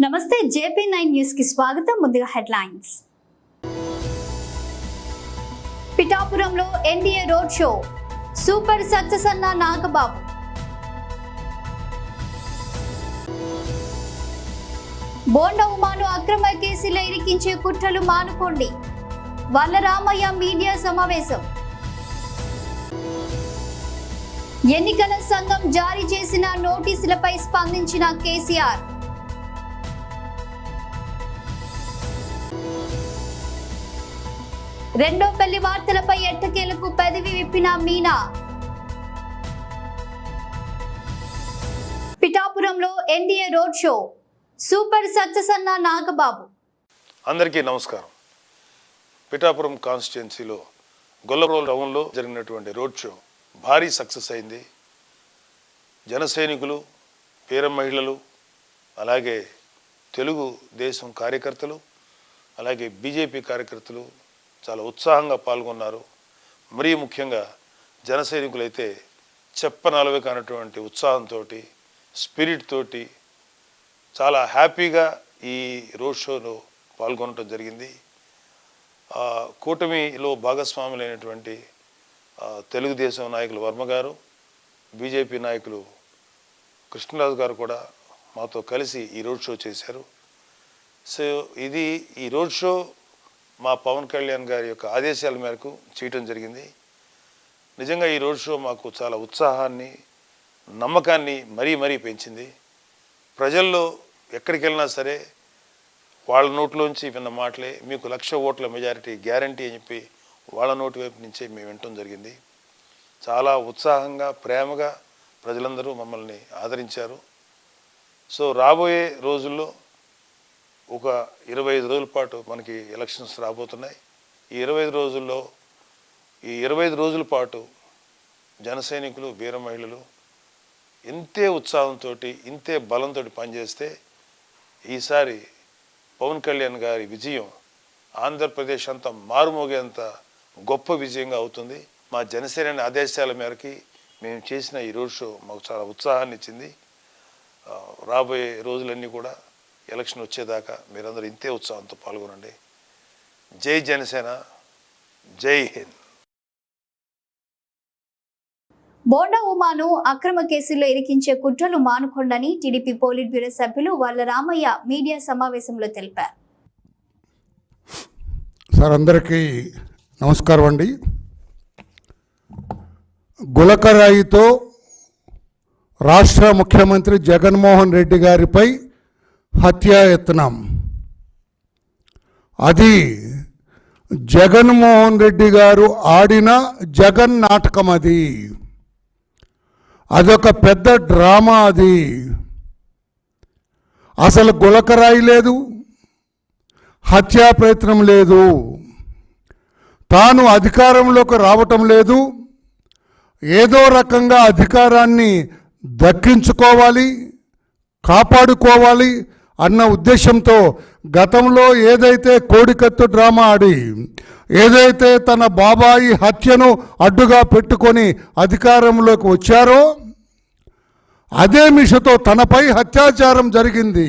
నమస్తే JP nine న్యూస్కి స్వాగతం. ముందుగా హెడ్లైన్స్. పిఠాపురంలో NDA road show. Super success అన్న నాగబాబు. బోండా ఉమాను అక్రమ కేసులో ఇరికించే కుట్రలు మానుకోండి. వల్లరామయ్య మీడియా సమావేశం. ఎన్నికల సంఘం జారీ చేసిన నోటీసులపై స్పందించిన కేసీఆర్. రెండో పెళ్ళి వార్తలపై ఎట్టకేలకు పెదవి విప్పిన మీనా. పిఠాపురంలో NDA road show. Super success అన్న నాగబాబు. అందరికీ నమస్కారం. పిఠాపురం కాన్స్టిట్యున్సీలో గొల్లరోల్ టౌన్లో జరిగినటువంటి రోడ్ షో భారీ సక్సెస్ అయింది. జన సైనికులు పేర మహిళలు అలాగే తెలుగు దేశం కార్యకర్తలు అలాగే బీజేపీ కార్యకర్తలు చాలా ఉత్సాహంగా పాల్గొన్నారు. మరీ ముఖ్యంగా జన సైనికులైతే చెప్పనలవి కానటువంటి ఉత్సాహంతో స్పిరిట్ తోటి చాలా హ్యాపీగా ఈ రోడ్ షోలో పాల్గొనడం జరిగింది. కూటమిలో భాగస్వాములైనటువంటి తెలుగుదేశం నాయకులు వర్మ గారు బీజేపీ నాయకులు కృష్ణరాజు గారు కూడా మాతో కలిసి ఈ రోడ్ షో చేశారు. సో ఇది ఈ రోడ్ షో మా పవన్ కళ్యాణ్ గారి యొక్క ఆదేశాల మేరకు చేయటం జరిగింది. నిజంగా ఈ రోడ్ షో మాకు చాలా ఉత్సాహాన్ని నమ్మకాన్ని మరీ మరీ పెంచింది. ప్రజల్లో ఎక్కడికి వెళ్ళినా సరే వాళ్ళ నోట్లోంచి విన్న మాటలే మీకు లక్ష ఓట్ల మెజారిటీ గ్యారంటీ అని చెప్పి వాళ్ళ నోటి వైపు నుంచే మేము వినటం జరిగింది. చాలా ఉత్సాహంగా ప్రేమగా ప్రజలందరూ మమ్మల్ని ఆదరించారు. సో రాబోయే రోజుల్లో ఒక ఇరవై ఐదు రోజుల పాటు మనకి ఎలక్షన్స్ రాబోతున్నాయి. ఈ ఇరవై ఐదు రోజుల్లో ఈ ఇరవై ఐదు రోజుల పాటు జన సైనికులు వీర మహిళలు ఇంతే ఉత్సాహంతో ఇంతే బలంతో పనిచేస్తే ఈసారి పవన్ కళ్యాణ్ గారి విజయం ఆంధ్రప్రదేశ్ అంతా మారుమోగేంత గొప్ప విజయంగా అవుతుంది. మా జనసేన ఆదేశాల మేరకి మేము చేసిన ఈ రోడ్ షో మాకు చాలా ఉత్సాహాన్ని ఇచ్చింది రాబోయే రోజులన్నీ కూడా ఎలక్షన్ వచ్చేదాకా మీరందరూ ఇంతే ఉత్సాహంతో పాల్గొనండి. జై జనసేన జై హింద్. బోండా ఉమాను అక్రమ కేసుల్లో ఇరికించే కుట్రలు మానుకోండని టీడీపీ పోలిట్ బ్యూరో సభ్యులు వల్లరామయ్య మీడియా సమావేశంలో తెలిపారు. సార్ అందరికీ నమస్కారం అండి. గులకరాయితో రాష్ట్ర ముఖ్యమంత్రి జగన్మోహన్ రెడ్డి గారిపై హత్యాయత్నం అది జగన్మోహన్ రెడ్డి గారు ఆడిన జగన్ నాటకం అది. అదొక పెద్ద డ్రామా అది. అసలు గులకరాయి లేదు. హత్యా ప్రయత్నం లేదు. తాను అధికారంలోకి రావటం లేదు. ఏదో రకంగా అధికారాన్ని దక్కించుకోవాలి కాపాడుకోవాలి అన్న ఉద్దేశంతో గతంలో ఏదైతే కోడికత్తు డ్రామా ఆడి ఏదైతే తన బాబాయి హత్యను అడ్డుగా పెట్టుకొని అధికారంలోకి వచ్చారో అదే మిషతో తనపై అత్యాచారం జరిగింది.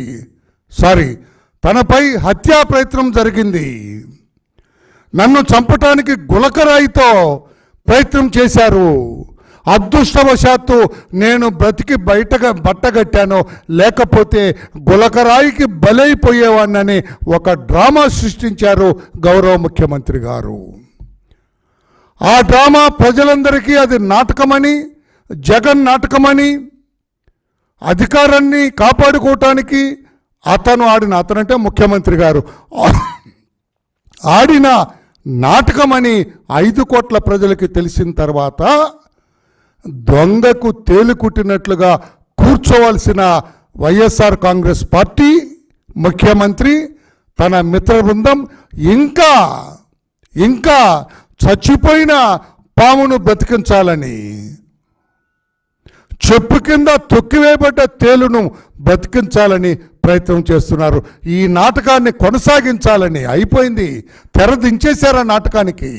సారీ తనపై హత్యా ప్రయత్నం జరిగింది. నన్ను చంపటానికి గులకరాయితో ప్రయత్నం చేశారు. అదృష్టవశాత్తు నేను బ్రతికి బయటగా బట్టగట్టాను లేకపోతే గులకరాయికి బలైపోయేవాడినని ఒక డ్రామా సృష్టించారు గౌరవ ముఖ్యమంత్రి గారు. ఆ డ్రామా ప్రజలందరికీ అది నాటకమని జగన్ నాటకమని అధికారాన్ని కాపాడుకోవటానికి అతను ఆడిన అతనంటే ముఖ్యమంత్రి గారు ఆడిన నాటకమని ఐదు కోట్ల ప్రజలకి తెలిసిన తర్వాత దొంగకు తేలికుట్టినట్లుగా కూర్చోవలసిన వైఎస్ఆర్ కాంగ్రెస్ పార్టీ ముఖ్యమంత్రి తన మిత్ర బృందం ఇంకా ఇంకా చచ్చిపోయిన పామును బతికించాలని చెప్పు కింద తొక్కివేయబడ్డ తేలును బతికించాలని ప్రయత్నం చేస్తున్నారు. ఈ నాటకాన్ని కొనసాగించాలని అయిపోయింది. తెర దించేశారు ఆ నాటకానికి?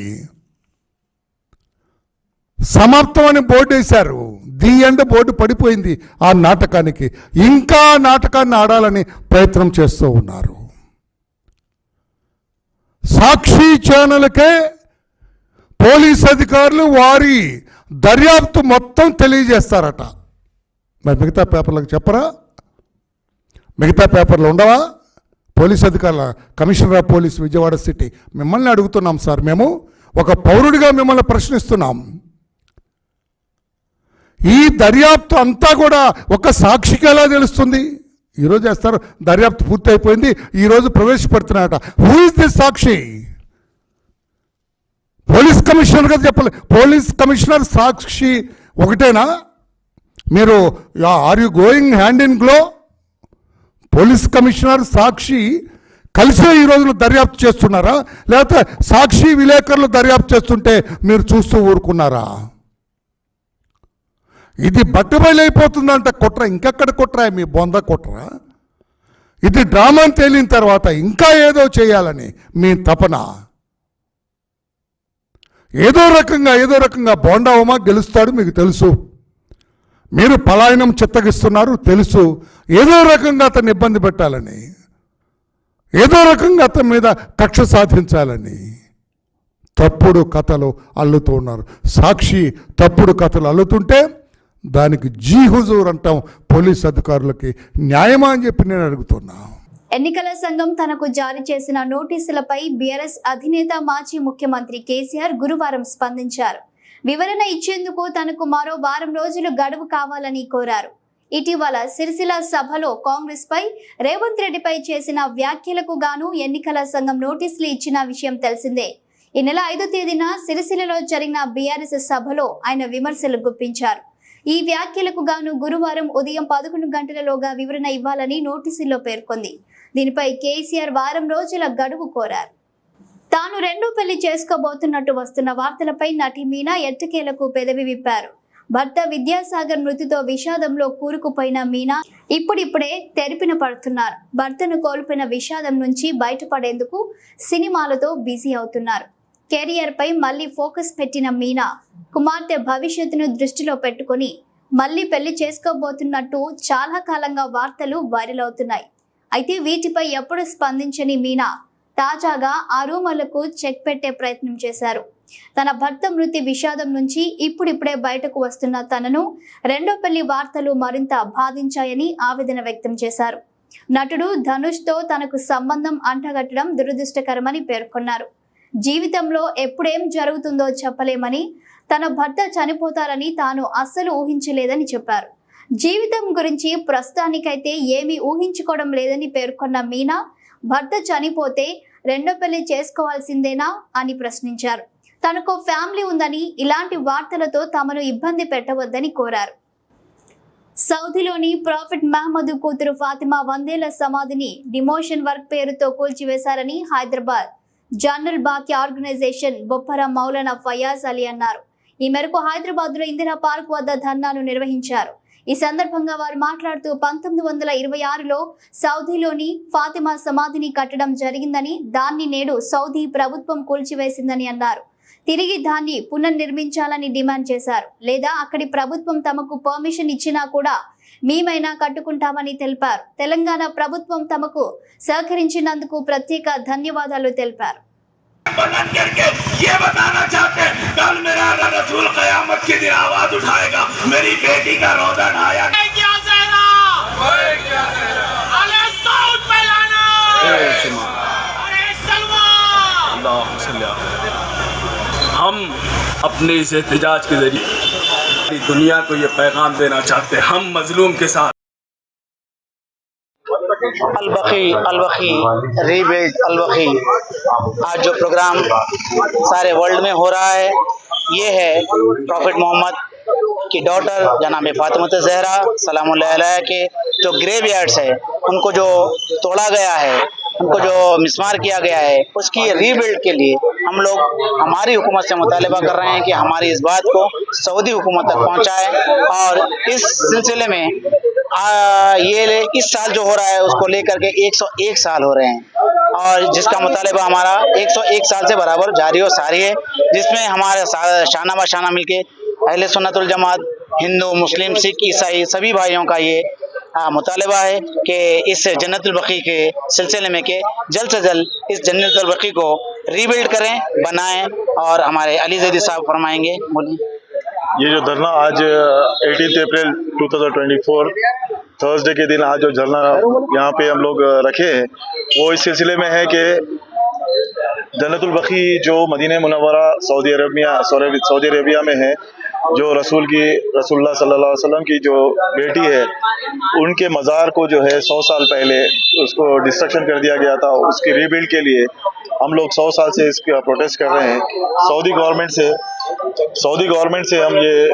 సమర్థం అని బోర్డు వేశారు. ది ఎండ్ బోర్డు పడిపోయింది ఆ నాటకానికి. ఇంకా నాటకాన్ని ఆడాలని ప్రయత్నం చేస్తూ ఉన్నారు. సాక్షి ఛానల్కే పోలీస్ అధికారులు వారి దర్యాప్తు మొత్తం తెలియజేస్తారట. మరి మిగతా పేపర్లకు చెప్పరా? మిగతా పేపర్లు ఉండవా? పోలీస్ అధికారుల commissioner of police Vijayawada city. మిమ్మల్ని అడుగుతున్నాం సార్ మేము. ఒక పౌరుడిగా మిమ్మల్ని ప్రశ్నిస్తున్నాం. ఈ దర్యాప్తు అంతా కూడా ఒక సాక్షికి ఎలా తెలుస్తుంది ఈరోజు చేస్తారు దర్యాప్తు పూర్తి అయిపోయింది ఈరోజు ప్రవేశపెడుతున్నారట. Who is this Sakshi? Police commissioner కదా చెప్పాలి పోలీస్ కమిషనర్ సాక్షి ఒకటేనా? మీరు are you going hand in glove police commissioner Sakshi కలిసే ఈ రోజున దర్యాప్తు చేస్తున్నారా? లేకపోతే సాక్షి విలేకరులు దర్యాప్తు చేస్తుంటే మీరు చూస్తూ ఊరుకున్నారా? ఇది బట్టబయలైపోతుందంట కుట్ర ఇంకెక్కడ కుట్ర మీ బొంద కుట్ర? ఇది డ్రామా తేలిన తర్వాత ఇంకా ఏదో చేయాలని మీ తపన. ఏదో రకంగా ఏదో రకంగా బోండా ఉమా గెలుస్తాడు మీకు తెలుసు. మీరు పలాయనం చిత్తగిస్తున్నారు తెలుసు. ఏదో రకంగా అతన్ని ఇబ్బంది పెట్టాలని. ఏదో రకంగా అతని మీద కక్ష సాధించాలని. తప్పుడు కథలు అల్లుతూ ఉన్నారు. సాక్షి తప్పుడు కథలు అల్లుతుంటే దానికి జీ హుజూర్ అంటాం పోలీస్ అధికారులకి న్యాయమా అని చెప్పి నేను అడుగుతున్నా. ఎన్నికల సంఘం తనకు జారీ చేసిన నోటీసులపై బీఆర్ఎస్ అధినేత మాజీ ముఖ్యమంత్రి కేసీఆర్ గురువారం స్పందించారు. వివరణ ఇచ్చేందుకు తనకు మరో వారం రోజులు గడువు కావాలని కోరారు. ఇటీవల సిరిసిల సభలో కాంగ్రెస్ పై రేవంత్ రెడ్డిపై చేసిన వ్యాఖ్యలకు గాను ఎన్నికల సంఘం నోటీసులు ఇచ్చిన విషయం తెలిసిందే. ఈ నెల ఐదో తేదీన సిరిసిలలో జరిగిన బీఆర్ఎస్ సభలో ఆయన విమర్శలు గుప్పించారు. ఈ వ్యాఖ్యలకు గాను గురువారం ఉదయం పదకొండు గంటలలోగా వివరణ ఇవ్వాలని నోటీసుల్లో పేర్కొంది. దీనిపై కేసీఆర్ వారం రోజుల గడువు కోరారు. తాను రెండో పెళ్ళి చేసుకోబోతున్నట్టు వస్తున్న వార్తలపై నటి మీనా ఎట్టకేలకు పెదవి విప్పారు. భర్త విద్యాసాగర్ మృతితో విషాదంలో కూరుకుపోయిన మీనా ఇప్పుడిప్పుడే తెరిపిన పడుతున్నారు. భర్తను కోల్పోయిన విషాదం నుంచి బయటపడేందుకు సినిమాలతో బిజీ అవుతున్నారు. కెరియర్ పై మళ్ళీ ఫోకస్ పెట్టిన మీనా కుమార్తె భవిష్యత్తును దృష్టిలో పెట్టుకొని మళ్ళీ పెళ్ళి చేసుకోబోతున్నట్టు చాలా కాలంగా వార్తలు వైరల్ అవుతున్నాయి. అయితే వీటిపై ఎప్పుడు స్పందించని మీనా తాజాగా ఆ రూమర్లకు చెక్ పెట్టే ప్రయత్నం చేశారు. తన భర్త మృతి విషాదం నుంచి ఇప్పుడిప్పుడే బయటకు వస్తున్న తనను రెండో పెళ్ళి వార్తలు మరింత బాధించాయని ఆవేదన వ్యక్తం చేశారు. నటుడు ధనుష్తో తనకు సంబంధం అంటగట్టడం దురదృష్టకరమని పేర్కొన్నారు. జీవితంలో ఎప్పుడేం జరుగుతుందో చెప్పలేమని తన భర్త చనిపోతారని తాను అస్సలు ఊహించలేదని చెప్పారు. జీవితం గురించి ప్రస్తుతానికైతే ఏమీ ఊహించుకోవడం లేదని పేర్కొన్న మీనా భర్త చనిపోతే రెండో పెళ్ళి చేసుకోవాల్సిందేనా అని ప్రశ్నించారు. తనకు ఫ్యామిలీ ఉందని ఇలాంటి వార్తలతో తమను ఇబ్బంది పెట్టవద్దని కోరారు. సౌదీలోని ప్రాఫిట్ మహమ్మద్ కూతురు ఫాతిమా వందేళ్ళ సమాధిని డిమోషన్ వర్క్ పేరుతో కూల్చివేశారని హైదరాబాద్ జనరల్ బాకీ ఆర్గనైజేషన్ బొప్పర మౌలానా ఫయాజ్ అలీ అన్నారు. ఈ మేరకు హైదరాబాద్లో ఇందిరా పార్క్ వద్ద ధర్నాను నిర్వహించారు. ఈ సందర్భంగా వారు మాట్లాడుతూ పంతొమ్మిది వందల ఇరవై ఆరులో సౌదీలోని ఫాతిమా సమాధిని కట్టడం జరిగిందని దాన్ని నేడు సౌదీ ప్రభుత్వం కూల్చివేసిందని అన్నారు. తిరిగి దాన్ని పునర్నిర్మించాలని డిమాండ్ చేశారు. లేదా అక్కడి ప్రభుత్వం తమకు పర్మిషన్ ఇచ్చినా కూడా మేమైనా కట్టుకుంటామని తెలిపారు. తెలంగాణ ప్రభుత్వం తమకు సహకరించినందుకు ప్రత్యేక ధన్యవాదాలు తెలిపారు. بلند کر کے یہ بتانا چاہتے ہیں کل میرا رسول قیامت دن آواز اٹھائے گا۔ میری بیٹی کا روزہ ڈھایا ہم اپنے اس احتجاج کے ذریعے دنیا کو یہ پیغام دینا چاہتے ہیں۔ ہم مظلوم کے ساتھ۔ البقی البقی، ریبیج البقی۔ آج جو پروگرام سارے ورلڈ میں ہو رہا ہے، یہ ہے پروفٹ محمد کی ڈاٹر، جناب فاطمت زہرا، سلام اللہ علیہ کے جو گریو یارڈس ہے ان کو جو توڑا گیا ہے، ان کو جو مسمار کیا گیا ہے، اس کی ری بلڈ کے لیے ہم لوگ ہماری حکومت سے مطالبہ کر رہے ہیں کہ ہماری اس بات کو سعودی حکومت تک پہنچائے اور اس سلسلے میں یہ اس سال جو ہو رہا ہے، اس کو لے کر کے ایک سو ایک سال ہو رہے ہیں۔ اور جس کا مطالبہ ہمارا ایک سو ایک سال سے برابر جاری اور ساری ہے، جس میں ہمارے شانہ بہ شانہ مل کے اہل سنت الجماعت ہندو، مسلم، سکھ، عیسائی سبھی بھائیوں کا یہ مطالبہ ہے کہ اس جنت البقی کے سلسلے میں کہ جلد سے جلد اس جنت البقی کو ریبلڈ کریں، بنائیں اور ہمارے علی زیدی صاحب فرمائیں گے۔ بولیں۔ یہ جو دھرنا آج ایٹینتھ اپریل ٹو تھاؤزینڈ ٹوئنٹی فور تھرسڈے کے دن آج جو دھرنا یہاں پہ ہم لوگ رکھے ہیں، وہ اس سلسلے میں ہے کہ جنت البقی جو مدینہ منورہ، سعودی عربیہ سعودی عربیہ میں ہے، جو رسول کی، رسول اللہ صلی اللہ علیہ وسلم کی جو بیٹی ہے، ان کے مزار کو جو ہے سو سال پہلے اس کو ڈسٹرکشن کر دیا گیا تھا، اس کی ریبلڈ کے لیے ہم لوگ سو سال سے اس کا پروٹیسٹ کر رہے ہیں۔ سعودی گورنمنٹ سے سعودی گورنمنٹ سے ہم یہ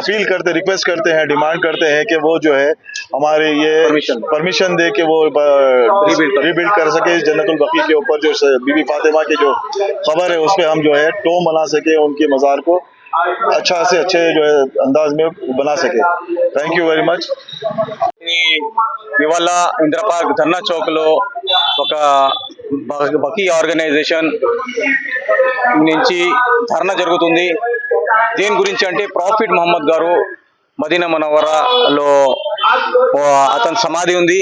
تفیل کرتے ریکویسٹ کرتے ہیں ڈیمانڈ کرتے ہیں کہ وہ جو ہے ہمارے یہ پرمیشن دے۔ کہ وہ ریبلڈ کر سکے۔ جنت البقی کے اوپر جو بی بی فاطمہ کے جو خبر ہے اس پہ ہم جو ہے ٹو منا سکے ان کے مزار کو۔ अच्छा से अच्छे जो है अंदाज में बना सके थैंक यू वेरी मच ఈ- ఇవాళ ఇంద్రపార్క్ ధర్నా చౌక్ లో ఒక బ- బకీ ఆర్గనైజేషన్ నుంచి ధర్నా జరుగుతుంది దేని గురించి అంటే ప్రాఫిట్ మహమ్మద్ గారు మదీనా మనవరాలో ఓ అతని సమాధి ఉంది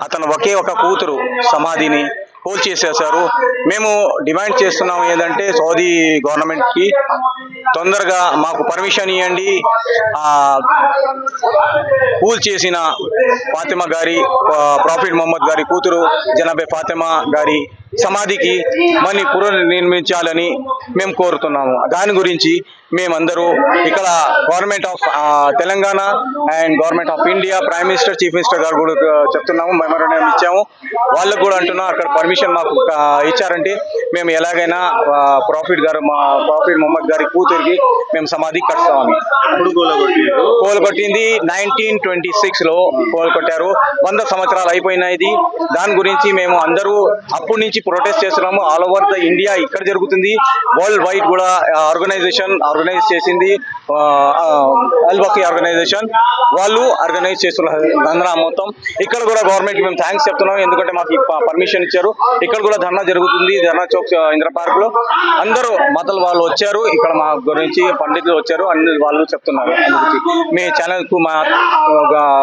అతను ఒకే ఒక కూతురు సమాధిని కూల్ చేసేసారు మేము డిమాండ్ చేస్తున్నాం ఏంటంటే సౌదీ గవర్నమెంట్కి తొందరగా మాకు పర్మిషన్ ఇవ్వండి పూల్ కూల్ చేసిన ఫాతిమా గారి ప్రాఫిట్ మొహమ్మద్ గారి కూతురు జనాబే ఫాతిమా గారి సమాధికి మళ్ళీ పునర్నిర్మించాలని మేము కోరుతున్నాము. దాని గురించి మేమందరూ ఇక్కడ government of Telangana and government of India prime minister chief minister గారు కూడా చెప్తున్నాము మెమోరాండం ఇచ్చాము. వాళ్ళకు కూడా అంటున్నాం అక్కడ పర్మిషన్ మాకు ఇచ్చారంటే మేము ఎలాగైనా ప్రాఫిట్ గారు మా ప్రాఫిట్ మొహమ్మద్ గారి కూతురికి మేము సమాధి కడతామని కోలు కొట్టింది నైన్టీన్ ట్వంటీ సిక్స్లో కోలు కొట్టారు. వంద సంవత్సరాలు అయిపోయినాయి దాని గురించి మేము అందరూ అప్పటి నుంచి ప్రొటెస్ట్ చేస్తున్నాము. ఆల్ ఓవర్ ద ఇండియా ఇక్కడ జరుగుతుంది. వరల్డ్ వైడ్ కూడా ఆర్గనైజేషన్ ఆర్గనైజ్ చేసింది. అల్బకి ఆర్గనైజేషన్ వాళ్ళు ఆర్గనైజ్ చేస్తున్నారు. ధర్నా మొత్తం. ఇక్కడ కూడా గవర్నమెంట్ మేము థ్యాంక్స్ చెప్తున్నాం. ఎందుకంటే మాకు పర్మిషన్ ఇచ్చారు. ఇక్కడ కూడా ధర్నా జరుగుతుంది. ధర్నా చౌక్ ఇంద్ర పార్క్లో. అందరూ మతల వాళ్ళు వచ్చారు. ఇక్కడ మా గురించి పండితులు వచ్చారు. అన్ని వాళ్ళు చెప్తున్నారు. మీ ఛానల్కు మా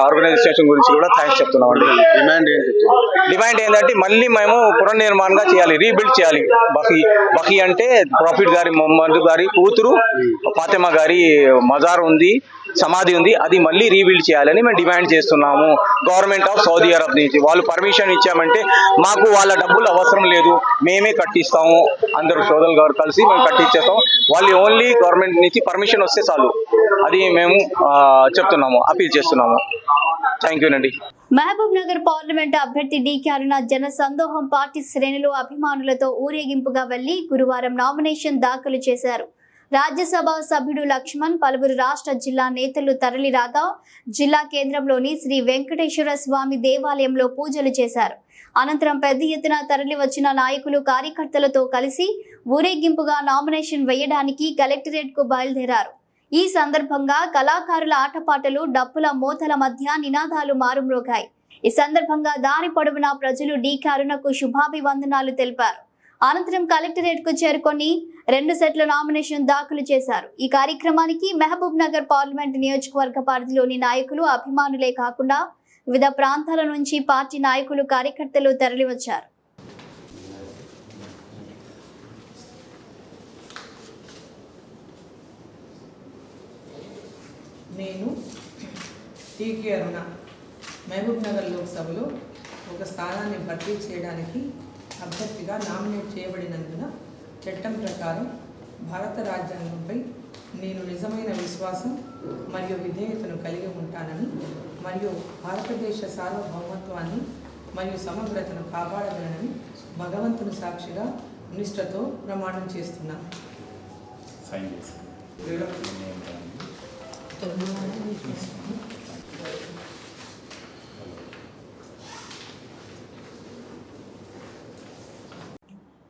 ఆర్గనైజేషన్ గురించి కూడా థ్యాంక్స్ చెప్తున్నాం డిమాండ్ డిమాండ్ ఏంటంటే మళ్ళీ మేము పునర్నిర్మాణంగా చేయాలి రీబిల్డ్ చేయాలి. బఫీ బఫీ అంటే ప్రాఫిట్ గారి మొహమ్మద్ గారి కూతురు ఫాతిమా గారి మజార్ ఉంది సమాధి ఉంది అది మళ్ళీ రీబిల్డ్ చేయాలని మేము డిమాండ్ చేస్తున్నాము. గవర్నమెంట్ ఆఫ్ సౌదీ అరబ్ నుంచి వాళ్ళు పర్మిషన్ ఇచ్చామంటే మాకు వాళ్ళ డబ్బులు అవసరం లేదు మేమే కట్టిస్తాము. అందరూ సోదరులు గారు కలిసి మేము కట్టించేస్తాం. వాళ్ళు ఓన్లీ గవర్నమెంట్ నుంచి పర్మిషన్ వస్తే చాలు. అది మేము చెప్తున్నాము అప్పీల్ చేస్తున్నాము. థ్యాంక్ యూ అండి మహబూబ్ నగర్ పార్లమెంట్ అభ్యర్థి డీకే అరుణ జన సందోహం పార్టీ శ్రేణులు అభిమానులతో ఊరేగింపుగా వెళ్ళి గురువారం నామినేషన్ దాఖలు చేశారు. రాజ్యసభ సభ్యుడు లక్ష్మణ్ పలువురు రాష్ట్ర జిల్లా నేతలు తరలిరాగా జిల్లా కేంద్రంలోని శ్రీ వెంకటేశ్వర స్వామి దేవాలయంలో పూజలు చేశారు. అనంతరం పెద్ద ఎత్తున తరలి వచ్చిన నాయకులు కార్యకర్తలతో కలిసి ఊరేగింపుగా నామినేషన్ వేయడానికి కలెక్టరేట్కు బయలుదేరారు. ఈ సందర్భంగా కళాకారుల ఆటపాటలు డప్పుల మోతల మధ్య నినాదాలు మారుమ్రోగాయి. ఈ సందర్భంగా దారి పొడవునా ప్రజలు డీకారుణకు కరుణకు శుభాభివందనాలు తెలిపారు. అనంతరం కలెక్టరేట్కు చేరుకొని రెండు సెట్ల నామినేషన్ దాఖలు చేశారు. ఈ కార్యక్రమానికి మహబూబ్ నగర్ పార్లమెంట్ నియోజకవర్గ పరిధిలోని నాయకులు అభిమానులే కాకుండా వివిధ ప్రాంతాల నుంచి పార్టీ నాయకులు కార్యకర్తలు తరలివచ్చారు. నేను టీకే అరుణ. మహబూబ్ నగర్ లోక్సభలో ఒక స్థానాన్ని భర్తీ చేయడానికి అభ్యర్థిగా నామినేట్ చేయబడినందున చట్టం ప్రకారం భారత రాజ్యాంగంపై నేను నిజమైన విశ్వాసం మరియు విధేయతను కలిగి ఉంటానని మరియు భారతదేశ సార్వభౌమత్వాన్ని మరియు సమగ్రతను కాపాడగలనని భగవంతుని సాక్షిగా నిష్ఠతో ప్రమాణం చేస్తున్నాను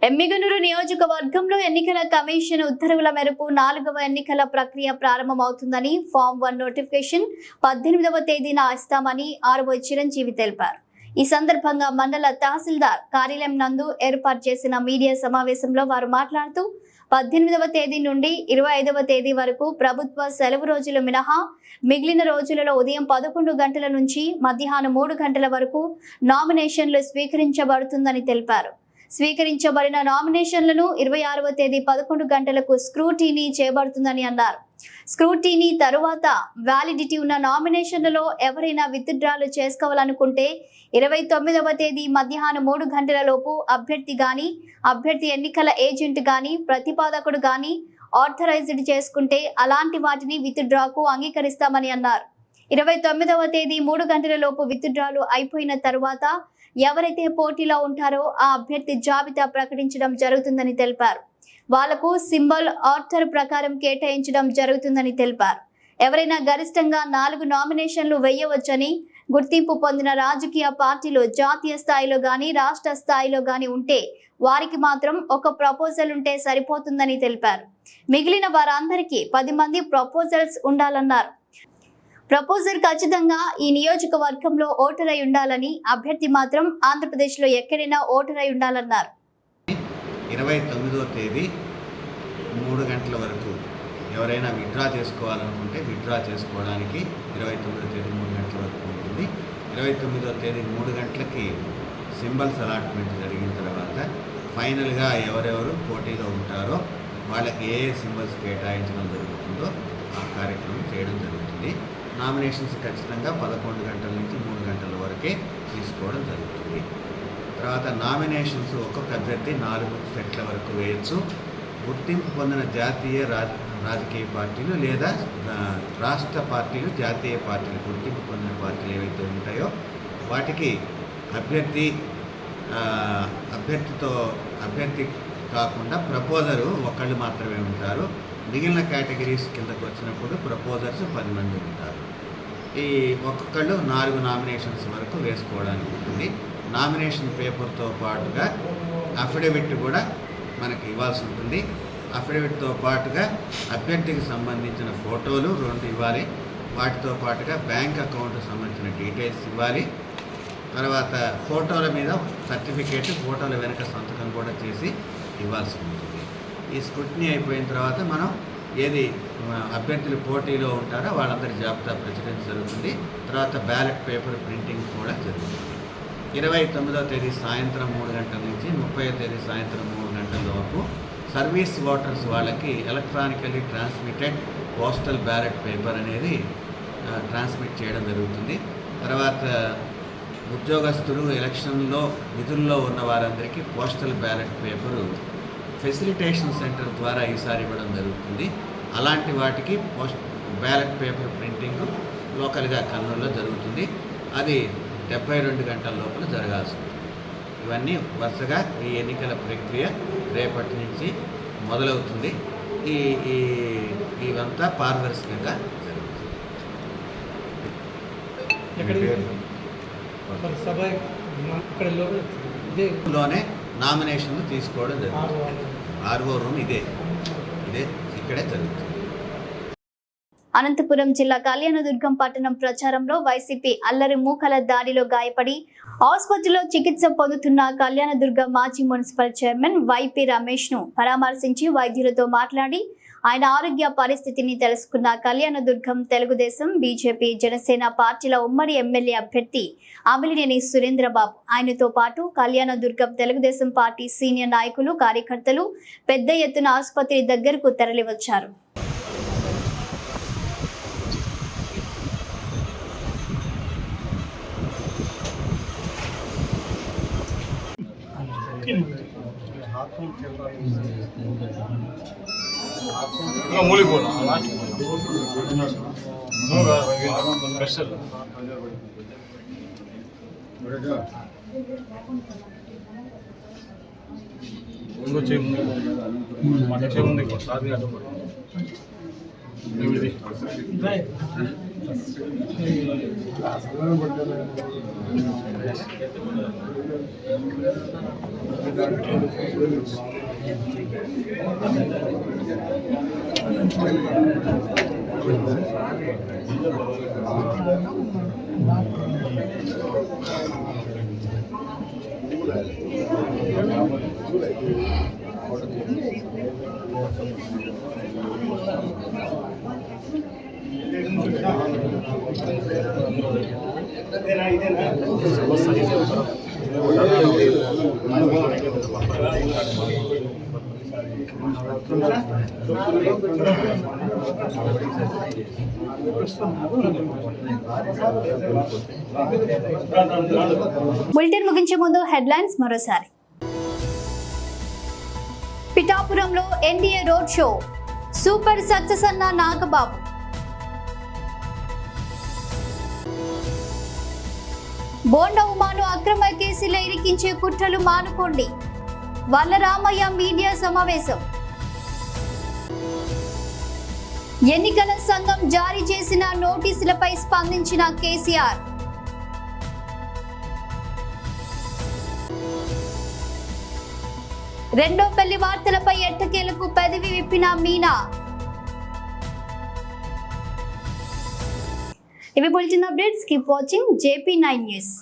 ఎమ్మిగనూరు నియోజకవర్గంలో ఎన్నికల కమిషన్ ఉత్తర్వుల మేరకు నాలుగవ ఎన్నికల ప్రక్రియ ప్రారంభమవుతుందని ఫామ్ వన్ నోటిఫికేషన్ పద్దెనిమిదవ తేదీన ఇస్తామని ఆర్వో చిరంజీవి తెలిపారు. ఈ సందర్భంగా మండల తహసీల్దార్ కార్యాలయం నందు ఏర్పాటు చేసిన మీడియా సమావేశంలో వారు మాట్లాడుతూ పద్దెనిమిదవ తేదీ నుండి ఇరవై ఐదవ తేదీ వరకు ప్రభుత్వ సెలవు రోజులు మినహా మిగిలిన రోజులలో ఉదయం పదకొండు గంటల నుంచి మధ్యాహ్నం మూడు గంటల వరకు నామినేషన్లు స్వీకరించబడుతుందని తెలిపారు. స్వీకరించబడిన నామినేషన్లను ఇరవై ఆరవ తేదీ పదకొండు గంటలకు స్క్రూటీనీ చేయబడుతుందని అన్నారు. స్క్రూటీనీ తరువాత వ్యాలిడిటీ ఉన్న నామినేషన్లలో ఎవరైనా విత్డ్రాలు చేసుకోవాలనుకుంటే ఇరవై తొమ్మిదవ తేదీ మధ్యాహ్నం మూడు గంటలలోపు అభ్యర్థి గాని అభ్యర్థి ఎన్నికల ఏజెంట్ గాని ప్రతిపాదకుడు గాని ఆథరైజ్డ్ చేసుకుంటే అలాంటి వాటిని విత్డ్రాకు అంగీకరిస్తామని అన్నారు. ఇరవై తొమ్మిదవ తేదీ మూడు గంటలలోపు విత్డ్రాలు అయిపోయిన తర్వాత ఎవరైతే పోటీలో ఉంటారో ఆ అభ్యర్థి జాబితా ప్రకటించడం జరుగుతుందని తెలిపారు. వాళ్ళకు సింబల్ ఆర్థర్ ప్రకారం కేటాయించడం జరుగుతుందని తెలిపారు. ఎవరైనా గరిష్టంగా నాలుగు నామినేషన్లు వేయవచ్చని గుర్తింపు పొందిన రాజకీయ పార్టీలు జాతీయ స్థాయిలో గాని రాష్ట్ర స్థాయిలో గాని ఉంటే వారికి మాత్రం ఒక ప్రపోజల్ ఉంటే సరిపోతుందని తెలిపారు. మిగిలిన వారందరికీ పది మంది ప్రపోజల్స్ ఉండాలన్నారు. ప్రపోజర్ ఖచ్చితంగా ఈ నియోజకవర్గంలో ఓటర్ అయి ఉండాలని అభ్యర్థి మాత్రం ఆంధ్రప్రదేశ్లో ఎక్కడైనా ఓటర్ అయి ఉండాలన్నారు. ఇరవై తొమ్మిదో తేదీ మూడు గంటల వరకు ఎవరైనా విత్డ్రా చేసుకోవాలనుకుంటే విత్డ్రా చేసుకోవడానికి ఇరవై తొమ్మిదో తేదీ మూడు గంటల వరకు ఉంటుంది. ఇరవై తొమ్మిదో తేదీ మూడు గంటలకి సింబల్స్ అలాట్మెంట్ జరిగిన తర్వాత ఫైనల్గా ఎవరెవరు పోటీలో ఉంటారో వాళ్ళకి ఏ ఏ సింబల్స్ కేటాయించడం జరుగుతుందో ఆ కార్యక్రమం చేయడం జరుగుతుంది. నామినేషన్స్ ఖచ్చితంగా పదకొండు గంటల నుంచి మూడు గంటల వరకే తీసుకోవడం జరుగుతుంది. తర్వాత నామినేషన్స్ ఒక్కొక్క అభ్యర్థి నాలుగు సెట్ల వరకు వేయచ్చు. గుర్తింపు పొందిన జాతీయ రాజ రాజకీయ పార్టీలు లేదా రాష్ట్ర పార్టీలు జాతీయ పార్టీలు గుర్తింపు పొందిన పార్టీలు ఏవైతే ఉంటాయో వాటికి అభ్యర్థి అభ్యర్థితో అభ్యర్థి కాకుండా ప్రపోజరు ఒకళ్ళు మాత్రమే ఉంటారు. మిగిలిన కేటగిరీస్ కిందకు వచ్చినప్పుడు ప్రపోజర్స్ పది మంది ఉంటారు. ఈ ఒక్కొక్కళ్ళు నాలుగు నామినేషన్స్ వరకు వేసుకోవడానికి ఉంటుంది. నామినేషన్ పేపర్తో పాటుగా అఫిడవిట్ కూడా మనకి ఇవ్వాల్సి ఉంటుంది. అఫిడవిట్తో పాటుగా అభ్యర్థికి సంబంధించిన ఫోటోలు రెండు ఇవ్వాలి. వాటితో పాటుగా బ్యాంక్ అకౌంట్ సంబంధించిన డీటెయిల్స్ ఇవ్వాలి. తర్వాత ఫోటోల మీద సర్టిఫికేట్ ఫోటోల వెనుక సంతకం కూడా చేసి ఇవ్వాల్సి ఉంటుంది. ఈ స్క్రూటినీ అయిపోయిన తర్వాత మనం ఏది అభ్యర్థులు పోటీలో ఉంటారో వాళ్ళందరి జాబితా ప్రచురించడం జరుగుతుంది. తర్వాత బ్యాలెట్ పేపర్ ప్రింటింగ్ కూడా జరుగుతుంది. ఇరవై తొమ్మిదవ తేదీ సాయంత్రం మూడు గంటల నుంచి ముప్పై తేదీ సాయంత్రం మూడు గంటల లోపు సర్వీస్ ఓటర్స్ వాళ్ళకి electronically transmitted postal ballot paper అనేది ట్రాన్స్మిట్ చేయడం జరుగుతుంది. తర్వాత ఉద్యోగస్తులు ఎలక్షన్లో విధుల్లో ఉన్న వారందరికీ postal ballot paper facilitation centre ద్వారా ఈసారి ఇవ్వడం జరుగుతుంది. అలాంటి వాటికి పోస్ట్ బ్యాలెట్ పేపర్ ప్రింటింగ్ లోకల్గా కర్నూలులో జరుగుతుంది. అది డెబ్బై రెండు గంటల లోపల జరగాల్సి ఉంటుంది ఇవన్నీ వరుసగా ఈ ఎన్నికల ప్రక్రియ రేపటి నుంచి మొదలవుతుంది. ఈ ఈ ఇవంతా పారదర్శకంగా జరుగుతుంది. లోనే నామినేషన్లు తీసుకోవడం జరుగుతుంది. ఆర్ఓ రూమ్ ఇదే. ఇదే ఇక్కడే జరుగుతుంది. అనంతపురం జిల్లా కళ్యాణదుర్గం పట్టణం ప్రచారంలో వైసీపీ అల్లరి మూకల దాడిలో గాయపడి ఆసుపత్రిలో చికిత్స పొందుతున్న కళ్యాణదుర్గం మాజీ మున్సిపల్ చైర్మన్ వైపీ రమేష్ను పరామర్శించి వైద్యులతో మాట్లాడి ఆయన ఆరోగ్య పరిస్థితిని తెలుసుకున్న కళ్యాణ దుర్గం తెలుగుదేశం బీజేపీ జనసేన పార్టీల ఉమ్మడి ఎమ్మెల్యే అభ్యర్థి అమిలినేని సురేంద్రబాబు. ఆయనతో పాటు కళ్యాణ దుర్గం తెలుగుదేశం పార్టీ సీనియర్ నాయకులు కార్యకర్తలు పెద్ద ఎత్తున ఆసుపత్రి దగ్గరకు తరలివచ్చారు. ఆత్మ இன்னும் மூலிகை போடலாம் லாஸ்ட் போடலாம் ஸ்பெஷல் ముందు వచ్చే ముందు మన వచ్చే ముందు ఇక్కడ సాధి అడ్డం పడుతుంది ಇದೇನಾ బులెటిన్ ముగించే ముందు హెడ్లైన్స్ మరోసారి. పిఠాపురంలో NDA road show. Super success అన్న నాగబాబు. బోండా ఉమాను అక్రమ కేసులో ఇరికించే కుట్రలు మానుకోండి. వల్లరామయ్య మీడియా సమావేశం. ఎన్నికల సంఘం జారీ చేసిన నోటీసులపై స్పందించిన కేసీఆర్. రెండో పెళ్ళి వార్తలపై ఎట్టకేలకు పెదవి విప్పిన మీనా. ఇవి bulletin updates. Keep watching JP nine news.